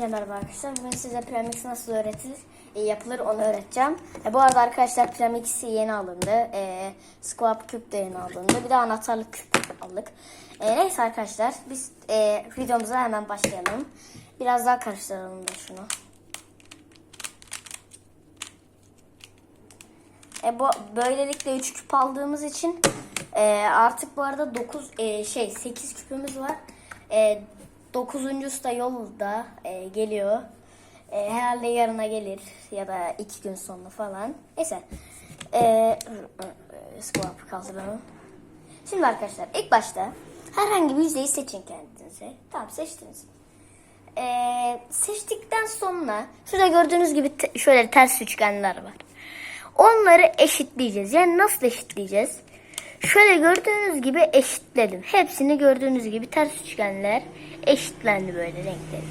Merhaba arkadaşlar. Bugün size Premix nasıl öğretilir, e, yapılır onu öğreteceğim. E, bu arada arkadaşlar Premix yeni alındı. E, Squab Cube de yeni alındı. Bir de anahtarlık küp aldık. E, neyse arkadaşlar biz e, videomuza hemen başlayalım. Biraz daha karıştıralım da şunu. E, bu böylelikle 3 küp aldığımız için e, artık bu arada 9 e, şey 8 küpümüz var. E, 9.sü da yolda e, geliyor. E, herhalde yarına gelir ya da 2 gün sonra falan. Neyse. E, e, squat kaldıralım. Şimdi arkadaşlar ilk başta herhangi bir yüzdeyi seçin kendinize. Tamam seçtiniz. Ee, seçtikten sonra şurada gördüğünüz gibi şöyle ters üçgenler var. Onları eşitleyeceğiz. Yani nasıl eşitleyeceğiz? Şöyle gördüğünüz gibi eşitledim. Hepsini gördüğünüz gibi ters üçgenler eşitlendi böyle renkleri.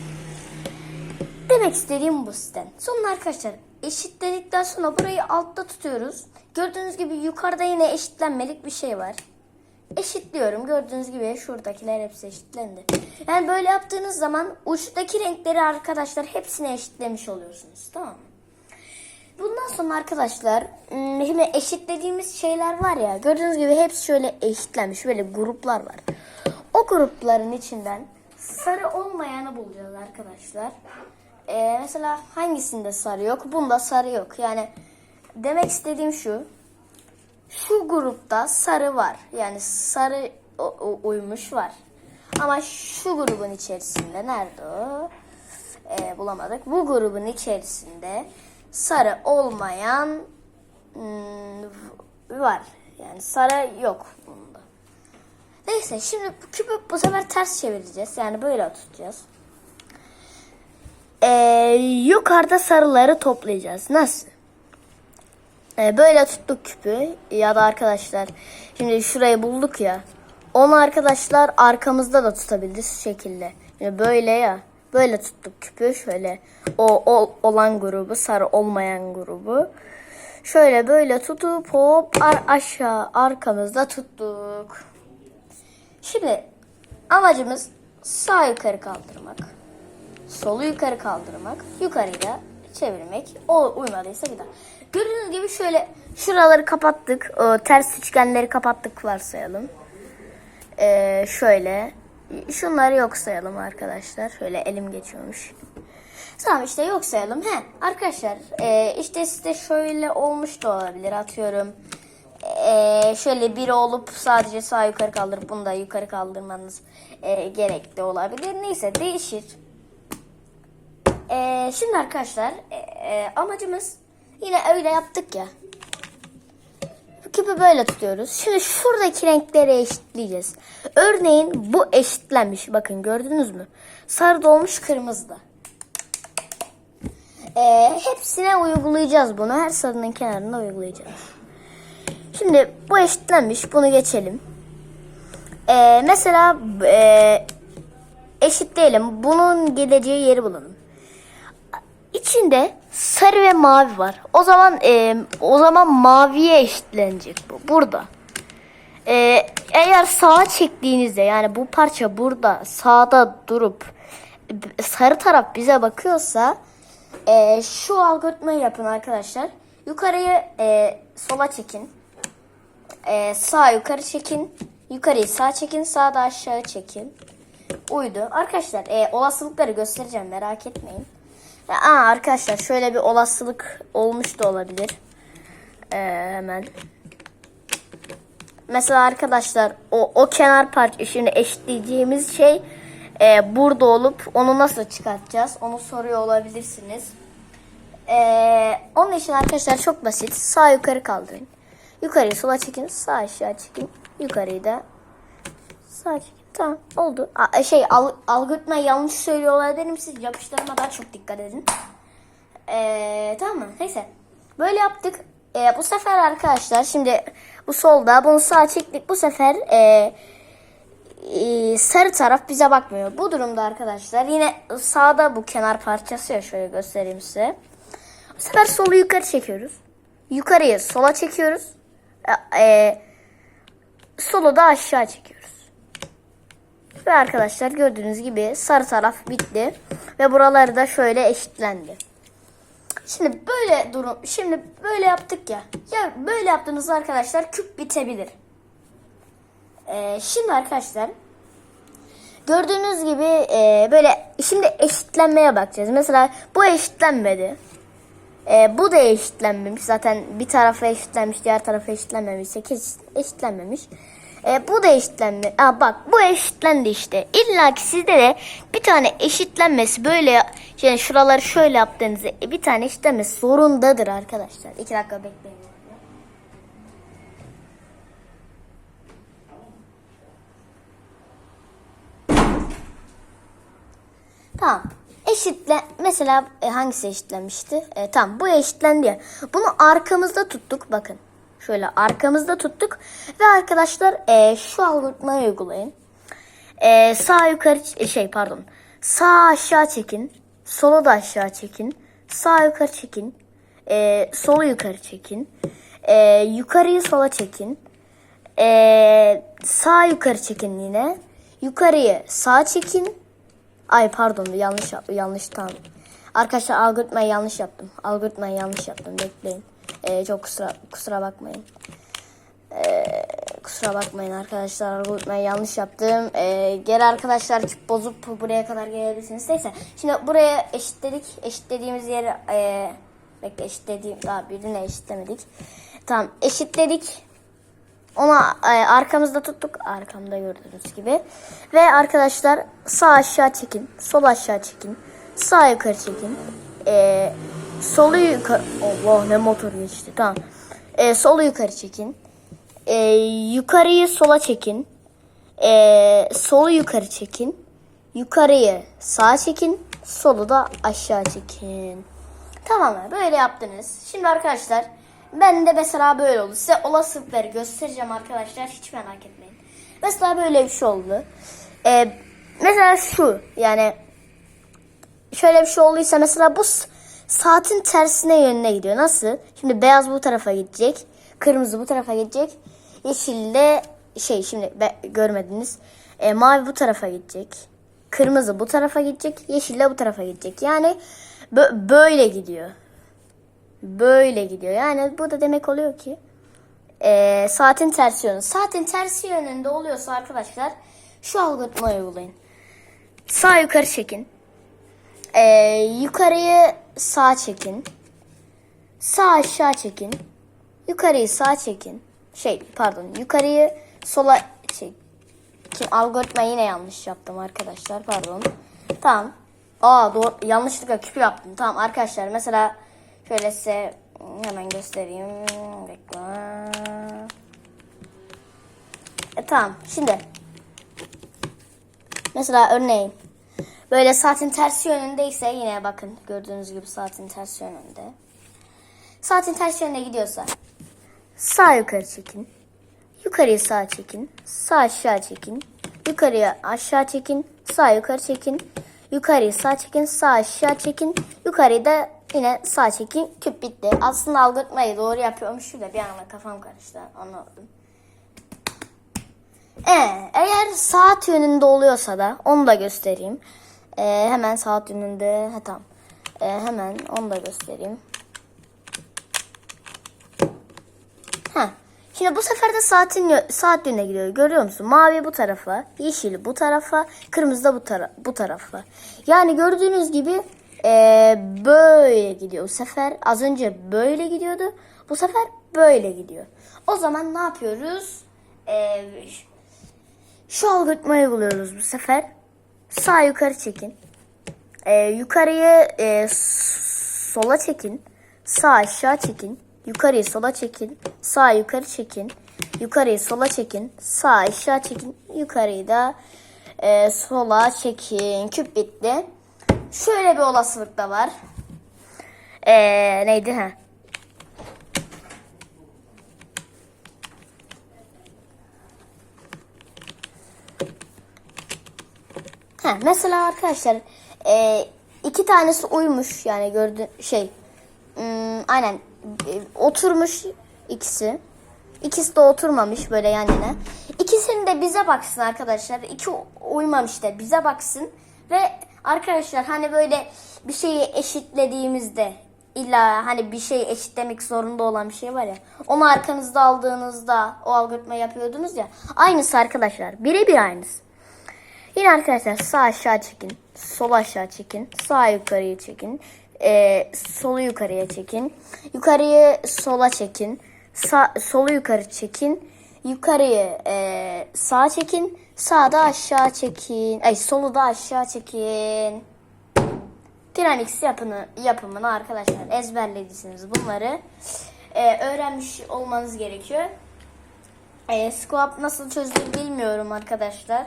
Demek istediğim bu sizden. Sonra arkadaşlar eşitledikten sonra burayı altta tutuyoruz. Gördüğünüz gibi yukarıda yine eşitlenmelik bir şey var. Eşitliyorum. Gördüğünüz gibi şuradakiler hepsi eşitlendi. Yani böyle yaptığınız zaman uçtaki renkleri arkadaşlar hepsini eşitlemiş oluyorsunuz. Tamam mı? Bundan sonra arkadaşlar şimdi eşitlediğimiz şeyler var ya gördüğünüz gibi hepsi şöyle eşitlenmiş böyle gruplar var. O grupların içinden sarı olmayanı bulacağız arkadaşlar. Ee, mesela hangisinde sarı yok? Bunda sarı yok. Yani demek istediğim şu. Şu grupta sarı var. Yani sarı uymuş var. Ama şu grubun içerisinde nerede o? Ee, bulamadık. Bu grubun içerisinde sarı olmayan hmm, var. Yani sarı yok bunda. Neyse şimdi küpü bu sefer ters çevireceğiz. Yani böyle tutacağız. Ee, yukarıda sarıları toplayacağız. Nasıl? Ee, böyle tuttuk küpü ya da arkadaşlar şimdi şurayı bulduk ya onu arkadaşlar arkamızda da tutabiliriz şu şekilde. Şimdi böyle ya böyle tuttuk küpü şöyle o, o olan grubu sarı olmayan grubu şöyle böyle tutup hop ar- aşağı arkamızda tuttuk. Şimdi amacımız sağ yukarı kaldırmak. Solu yukarı kaldırmak. Yukarıyı da çevirmek. O uymadıysa bir daha. Gördüğünüz gibi şöyle şuraları kapattık. O ters üçgenleri kapattık varsayalım. Ee, şöyle. Şunları yok sayalım arkadaşlar. Şöyle elim geçiyormuş. Tamam işte yok sayalım. He arkadaşlar e, işte size şöyle olmuş da olabilir atıyorum. E, şöyle biri olup sadece sağ yukarı kaldırıp bunu da yukarı kaldırmanız e, gerekli olabilir. Neyse değişir. Ee, şimdi arkadaşlar e, e, amacımız yine öyle yaptık ya. Küpü böyle tutuyoruz. Şimdi şuradaki renkleri eşitleyeceğiz. Örneğin bu eşitlenmiş. Bakın gördünüz mü? Sarı dolmuş kırmızı da. Ee, hepsine uygulayacağız bunu. Her sarının kenarına uygulayacağız. Şimdi bu eşitlenmiş. Bunu geçelim. Ee, mesela e, eşitleyelim. Bunun geleceği yeri bulalım. İçinde sarı ve mavi var. O zaman e, o zaman maviye eşitlenecek bu. Burada. E, eğer sağa çektiğinizde yani bu parça burada sağda durup sarı taraf bize bakıyorsa e, şu algoritmayı yapın arkadaşlar. Yukarıyı e, sola çekin. E, sağ yukarı çekin. Yukarıyı sağ çekin. Sağda aşağı çekin. Uydu. Arkadaşlar e, olasılıkları göstereceğim merak etmeyin. Aa, arkadaşlar şöyle bir olasılık olmuş da olabilir. Ee, hemen. Mesela arkadaşlar o, o kenar parça şimdi eşitleyeceğimiz şey e, burada olup onu nasıl çıkartacağız onu soruyor olabilirsiniz. Ee, onun için arkadaşlar çok basit. Sağ yukarı kaldırın. Yukarıyı sola çekin. Sağ aşağı çekin. Yukarıyı da sağ çekin. Tamam oldu. A- şey al, algoritma yanlış söylüyor olabilirim. Siz yapıştırma daha çok dikkat edin. Ee, tamam mı? Neyse. Böyle yaptık. Ee, bu sefer arkadaşlar şimdi bu solda bunu sağa çektik. Bu sefer e, e, sarı taraf bize bakmıyor. Bu durumda arkadaşlar yine sağda bu kenar parçası ya şöyle göstereyim size. Bu sefer solu yukarı çekiyoruz. Yukarıyı sola çekiyoruz. E, e, solu da aşağı çekiyoruz. Ve arkadaşlar gördüğünüz gibi sarı taraf bitti. Ve buraları da şöyle eşitlendi. Şimdi böyle durum, şimdi böyle yaptık ya. Ya böyle yaptığınızda arkadaşlar küp bitebilir. Ee, şimdi arkadaşlar gördüğünüz gibi e, böyle şimdi eşitlenmeye bakacağız. Mesela bu eşitlenmedi. E, bu da eşitlenmemiş. Zaten bir tarafa eşitlenmiş, diğer tarafa eşitlenmemişse kesin eşitlenmemiş. E, bu da eşitlenme. Aa, bak bu eşitlendi işte. İlla ki sizde de bir tane eşitlenmesi böyle yani şuraları şöyle yaptığınızda e, bir tane eşitlenmesi zorundadır arkadaşlar. İki dakika bekleyin. Tamam. Eşitle mesela e, hangisi eşitlenmişti? E, tamam bu eşitlendi ya. Bunu arkamızda tuttuk bakın. Şöyle arkamızda tuttuk ve arkadaşlar e, şu algoritmayı uygulayın. E, sağ yukarı ç- şey pardon. Sağ aşağı çekin. Sola da aşağı çekin. Sağ yukarı çekin. E, solu yukarı çekin. E, yukarıyı sola çekin. E, sağ yukarı çekin yine. Yukarıyı sağa çekin. Ay pardon yanlış yanlış tamam. Arkadaşlar algoritmayı yanlış yaptım. Algoritmayı yanlış yaptım. Bekleyin. Ee, çok kusura kusura bakmayın. Ee, kusura bakmayın arkadaşlar algoritmayı yanlış yaptım. Ee, geri arkadaşlar küp bozup buraya kadar gelebilirsiniz. Neyse şimdi buraya eşitledik. Eşitlediğimiz yeri e, bekle eşitlediğim daha birine eşitlemedik. Tamam eşitledik. Ona e, arkamızda tuttuk. Arkamda gördüğünüz gibi. Ve arkadaşlar sağ aşağı çekin. Sol aşağı çekin. Sağ yukarı çekin. E, solu yukarı. Allah ne motor geçti. Tamam. E, solu yukarı çekin. E, yukarıyı sola çekin. E, solu yukarı çekin. Yukarıyı sağa çekin. Solu da aşağı çekin. Tamam? Böyle yaptınız. Şimdi arkadaşlar ben de mesela böyle oldu. Size olasılıkları göstereceğim arkadaşlar. Hiç merak etmeyin. Mesela böyle bir şey oldu. Ee, mesela şu yani şöyle bir şey olduysa mesela bu saatin tersine yönüne gidiyor. Nasıl? Şimdi beyaz bu tarafa gidecek. Kırmızı bu tarafa gidecek. Yeşil de şey şimdi be- görmediniz. Ee, mavi bu tarafa gidecek. Kırmızı bu tarafa gidecek. Yeşil de bu tarafa gidecek. Yani bö- böyle gidiyor. Böyle gidiyor. Yani bu da demek oluyor ki ee, saatin tersi yönü. Saatin tersi yönünde oluyorsa arkadaşlar şu algoritmayı uygulayın. Sağ yukarı çekin. Ee, yukarıyı sağ çekin. Sağ aşağı çekin. Yukarıyı sağ çekin. Şey pardon yukarıyı sola çek. Kim algoritma yine yanlış yaptım arkadaşlar pardon. Tamam. Aa doğru yanlışlıkla küpü yaptım. Tamam arkadaşlar mesela şöyle size hemen göstereyim. Bekle. E, tamam şimdi mesela örneğin böyle saatin ters yönündeyse yine bakın gördüğünüz gibi saatin ters yönünde. Saatin ters yönüne gidiyorsa sağ yukarı çekin. Yukarıyı sağ çekin. Sağ aşağı çekin. Yukarıya aşağı çekin. Sağ yukarı çekin. Yukarıyı sağ çekin. Sağ aşağı çekin. Yukarıyı da yine sağ çekin. Küp bitti. Aslında algoritmayı doğru yapıyormuş da bir anda kafam karıştı. Anladım. Ee, eğer saat yönünde oluyorsa da onu da göstereyim. Ee, hemen saat yönünde. Ha, tamam. Ee, hemen onu da göstereyim. Ha. Şimdi bu sefer de saatin saat yönüne gidiyor. Görüyor musun? Mavi bu tarafa, yeşil bu tarafa, kırmızı da bu, tara- bu tarafa. Yani gördüğünüz gibi eee, böyle gidiyor. Bu sefer az önce böyle gidiyordu. Bu sefer böyle gidiyor. O zaman ne yapıyoruz? Eee, şu algoritmayı uyguluyoruz bu sefer. Sağ yukarı çekin. Ee, yukarıyı e, sola çekin. Sağ aşağı çekin. Yukarıyı sola çekin. Sağ yukarı çekin. Yukarıyı sola çekin. Sağ aşağı çekin. Yukarıyı da e, sola çekin. Küp bitti. Şöyle bir olasılık da var. Ee, neydi ha? Ha, mesela arkadaşlar e, iki tanesi uymuş yani gördüğün şey hmm, aynen e, oturmuş ikisi. İkisi de oturmamış böyle yan yana. İkisi İkisini de bize baksın arkadaşlar. İki uymamış da bize baksın. Ve arkadaşlar hani böyle bir şeyi eşitlediğimizde illa hani bir şey eşitlemek zorunda olan bir şey var ya. Onu arkanızda aldığınızda o algoritma yapıyordunuz ya. Aynısı arkadaşlar. Birebir aynısı. Yine arkadaşlar sağ aşağı çekin. Sol aşağı çekin. Sağ yukarıya çekin. Ee, solu yukarıya çekin. Yukarıyı sola çekin. Sağ, solu yukarı çekin. Yukarıyı e, sağa çekin. Sağda aşağı çekin. Ay solu da aşağı çekin. Piramix yapını, yapımını arkadaşlar ezberlediyseniz bunları e, öğrenmiş olmanız gerekiyor. E, squat nasıl çözülür bilmiyorum arkadaşlar.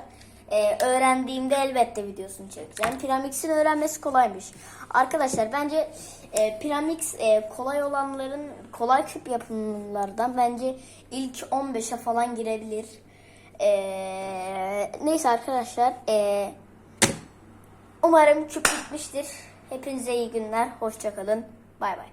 E, öğrendiğimde elbette videosunu çekeceğim. Piramix'in öğrenmesi kolaymış. Arkadaşlar bence e, Piramix e, kolay olanların kolay küp yapımlardan bence ilk 15'e falan girebilir. E, neyse arkadaşlar e, umarım küp bitmiştir. Hepinize iyi günler. Hoşçakalın. Bay bay.